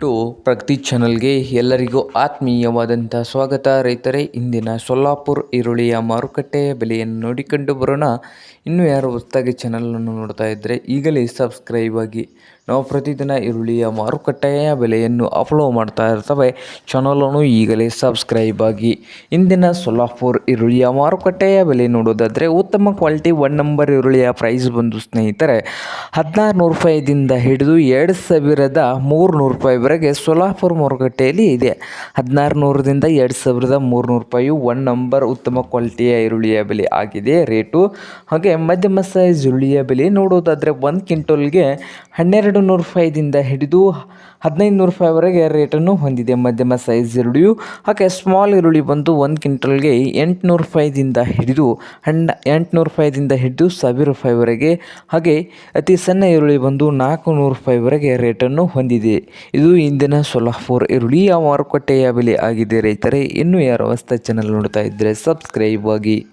to ಪ್ರಗತಿ ಚಾನಲ್ಗೆ ಎಲ್ಲರಿಗೂ ಆತ್ಮೀಯವಾದಂಥ ಸ್ವಾಗತ. ರೈತರೇ, ಇಂದಿನ ಸೊಲ್ಲಾಪುರ್ ಈರುಳ್ಳಿಯ ಮಾರುಕಟ್ಟೆಯ ಬೆಲೆಯನ್ನು ನೋಡಿಕೊಂಡು ಬರೋಣ. ಇನ್ನೂ ಯಾರು ಹೊಸದಾಗಿ ಚಾನಲನ್ನು ನೋಡ್ತಾ ಇದ್ದರೆ ಈಗಲೇ ಸಬ್ಸ್ಕ್ರೈಬ್ ಆಗಿ. ನಾವು ಪ್ರತಿದಿನ ಈರುಳ್ಳಿಯ ಮಾರುಕಟ್ಟೆಯ ಬೆಲೆಯನ್ನು ಅಪ್ಲೋಡ್ ಮಾಡ್ತಾ ಇರ್ತವೆ. ಚಾನಲನ್ನು ಈಗಲೇ ಸಬ್ಸ್ಕ್ರೈಬ್ ಆಗಿ. ಇಂದಿನ ಸೊಲ್ಲಾಪುರ್ ಈರುಳ್ಳಿಯ ಮಾರುಕಟ್ಟೆಯ ಬೆಲೆ ನೋಡೋದಾದರೆ ಉತ್ತಮ ಕ್ವಾಲಿಟಿ ಒನ್ ನಂಬರ್ ಈರುಳ್ಳಿಯ ಪ್ರೈಸ್ ಬಂದು ಸ್ನೇಹಿತರೆ, ಹದಿನಾರು ನೂರು ರೂಪಾಯಿದಿಂದ ಹಿಡಿದು ಎರಡು ಸಾವಿರದ ಮೂರು ನೂರು ರೂಪಾಯಿವರೆಗೆ ಸೊಲಾಪುರ್ ಮಾರುಕಟ್ಟೆಯಲ್ಲಿ ಇದೆ. ಹದಿನಾರು ನೂರರಿಂದ ಎರಡು ಸಾವಿರದ ಮೂರುನೂರು ರೂಪಾಯಿ ಒನ್ ನಂಬರ್ ಉತ್ತಮ ಕ್ವಾಲಿಟಿಯ ಈರುಳ್ಳಿಯ ಬೆಲೆ ಆಗಿದೆ. ರೇಟು ಹಾಗೆ ಮಧ್ಯಮ ಸೈಜ್ ಈರುಳ್ಳಿಯ ಬೆಲೆ ನೋಡೋದಾದರೆ ಒಂದು ಕ್ವಿಂಟಲ್ಗೆ ಹನ್ನೆರಡು ನೂರು ರೂಪಾಯಿದಿಂದ ಹಿಡಿದು ಹದಿನೈದು ನೂರು ರೂಪಾಯಿವರೆಗೆ ರೇಟನ್ನು ಹೊಂದಿದೆ. ಮಧ್ಯಮ ಸೈಜ್ ಈರುಳ್ಳಿಯು ಹಾಗೆ ಸ್ಮಾಲ್ ಈರುಳ್ಳಿ ಬಂದು ಒಂದು ಕ್ವಿಂಟಲ್ಗೆ ಎಂಟುನೂರು ರೂಪಾಯಿದಿಂದ ಹಿಡಿದು ಹಣ್ಣ ಎಂಟುನೂರು ರೂಪಾಯಿದಿಂದ ಹಿಡಿದು ಸಾವಿರ ರೂಪಾಯಿವರೆಗೆ ಹಾಗೆ ಅತಿ ಸಣ್ಣ ಈರುಳ್ಳಿ ಬಂದು ನಾಲ್ಕು ನೂರು ರೂಪಾಯಿವರೆಗೆ ರೇಟನ್ನು ಹೊಂದಿದೆ. ಇದು ಇಂದಿನ ಸೊಲಾಪುರ್ ಈರುಳ್ಳಿಯ ಮಾರುಕಟ್ಟೆಯ ಬೆಲೆ ಆಗಿದೆ. ರೈತರೇ ಇನ್ನೂ ಯಾರು ಹೊಸ್ತ ಚಾನಲ್ ನೋಡ್ತಾ ಇದ್ದರೆ ಸಬ್ಸ್ಕ್ರೈಬ್ ಆಗಿ.